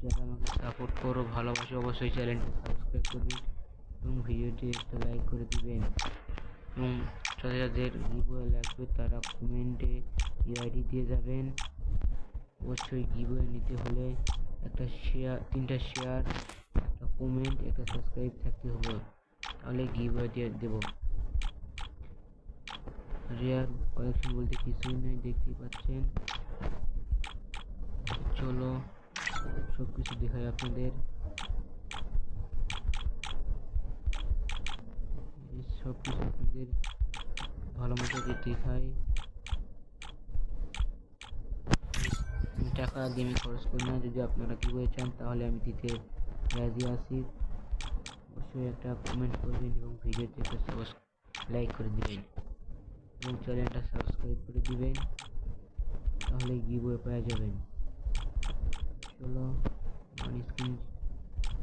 যারা আমাকে সাপোর্ট করো, ভালোবাসো অবশ্যই চ্যানেলটি সাবস্ক্রাইব করবেন এবং ভিডিওটি একটা লাইক করে দিবেন। এবং যাদের যাদের গিবয়ে লাগবে, তারা কমেন্টে ইউআইডি দিয়ে যাবেন। অবশ্যই গিবয়ে নিতে হলে একটা শেয়ার তিনটা শেয়ার একটা কমেন্ট একটা সাবস্ক্রাইব থাকতে হবে। তাহলে গিবয়ে দিয়ে দেবো। রেয়ার কালেকশন বলতে কিছুই নেই, দেখতেই পাচ্ছেন। চলো। সব কিছু দেখাই আপনাদের। সব কিছু আপনাদের ভালো মতো দেখাই। টাকা গেমে খরচ করি না, যদি আপনারা কি বলে চান, তাহলে আমি দিতে রাজি আছি। অবশ্যই একটা কমেন্ট করবেন এবং ভিডিওতে একটা লাইক করে দিবেন। এবং চ্যানেলটা সাবস্ক্রাইব করে দিবেন তাহলে গিবয়ে পাওয়া যাবেন। চলো। অন স্ক্রিন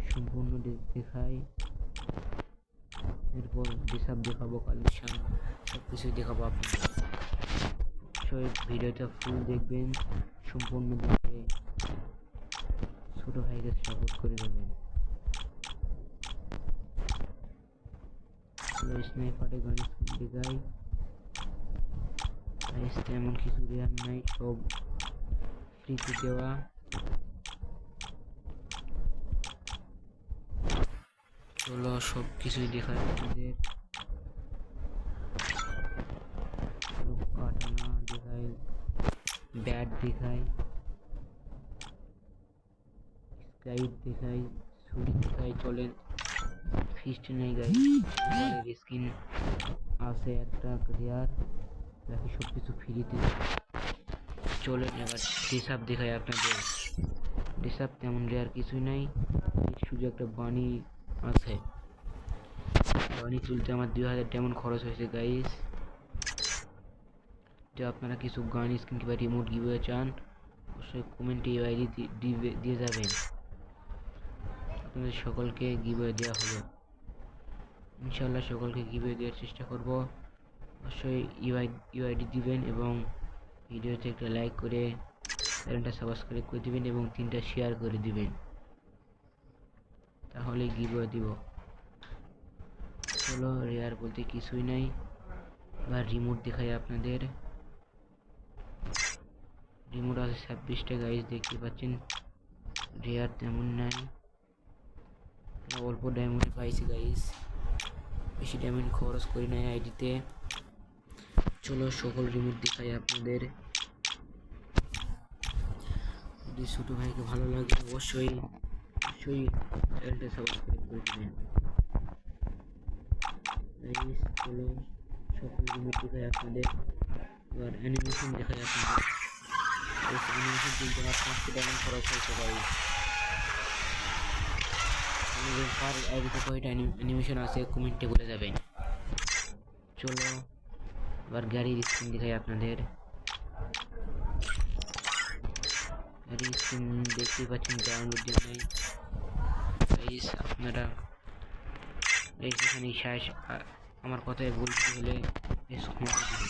সম্পূর্ণ দেখাই। এরপর যেসব দেখাবো কালেকশন সব কিছুই দেখাবো আপনাদের। অবশ্যই ভিডিওটা ফুল দেখবেন, সম্পূর্ণ দেখে ছোট ভাইকে সাপোর্ট করে দেবেন। স্নাইপারে গান দেখাই তেমন কিছু দেওয়ার নাই, সব ফ্রিতে দেওয়া। চলো সব কিছুই দেখায় আপনাদের দেখায় ব্যাট দেখায় স্কাইপ দেখায় ছুরি দেখায় চলেন। ফিস্ট নেই গাই স্কিন আছে একটা রেয়ার বাকি সব কিছু ফ্রিতে চলেন এবার ডিসাপ দেখায় আপনাদের। ডিসাপ তেমন রেয়ার কিছুই নাই শুধু একটা বাণী আছে। বাণী তুলতে আমার দুই হাজার তেমন খরচ হয়েছে গাইস যে আপনারা কিছু গান স্ক্রিন কিংবা রিমোট গিভে চান, অবশ্যই কমেন্টে এই আইডি দিয়ে যাবেন। আপনাদের সকলকে গিভে দেওয়া হলো। ইনশাল্লাহ সকলকে গিভে দেওয়ার চেষ্টা করব। অবশ্যই ইউআই ইউআইডি দিবেন এবং ভিডিওতে একটা লাইক করে চ্যানেলটা সাবস্ক্রাইব করে দিবেন এবং তিনটা শেয়ার করে দিবেন। তাহলে গিভে দিব? চলো রেয়ার বলতে কিছুই নাই। বা রিমোট দেখাই আপনাদের। রিমোট আছে ছাব্বিশটা গাইজ দেখতে পাচ্ছেন। রেয়ার তেমন নাই। অল্প ডায়মন্ডে পাইছি গাইজ বেশি ডায়মন্ড খরচ করি নাই আইডিতে চলো, সকল রিমোট দেখাই আপনাদের। যদি ছোটো ভাইকে ভালো লাগে, অবশ্যই অবশ্যই চ্যানেলটা সাবস্ক্রাইব করে দেবেন গাইজ চলো সকল রিমোট দেখাই আপনাদের। এবার অ্যানিমেশন দেখাই আপনাদের। অ্যানিমেশন তুলতে আমার পাঁচশো ডায়মন্ড খরচ হয়েছে আমাদের কার আইডিতে কয়টা অ্যানিমেশন আছে কমেন্টে বলে যাবেন। চলো, এবার গাড়ির স্ক্রিন দেখাই আপনাদের। গাড়ির স্ক্রিন দেখতেই পাচ্ছেন ডাউনলোড দিয়ে নেই গাইস আপনারা এই যেখানে শেষ আমার কথায় বলতে হলে বেশ ক্ষমা করে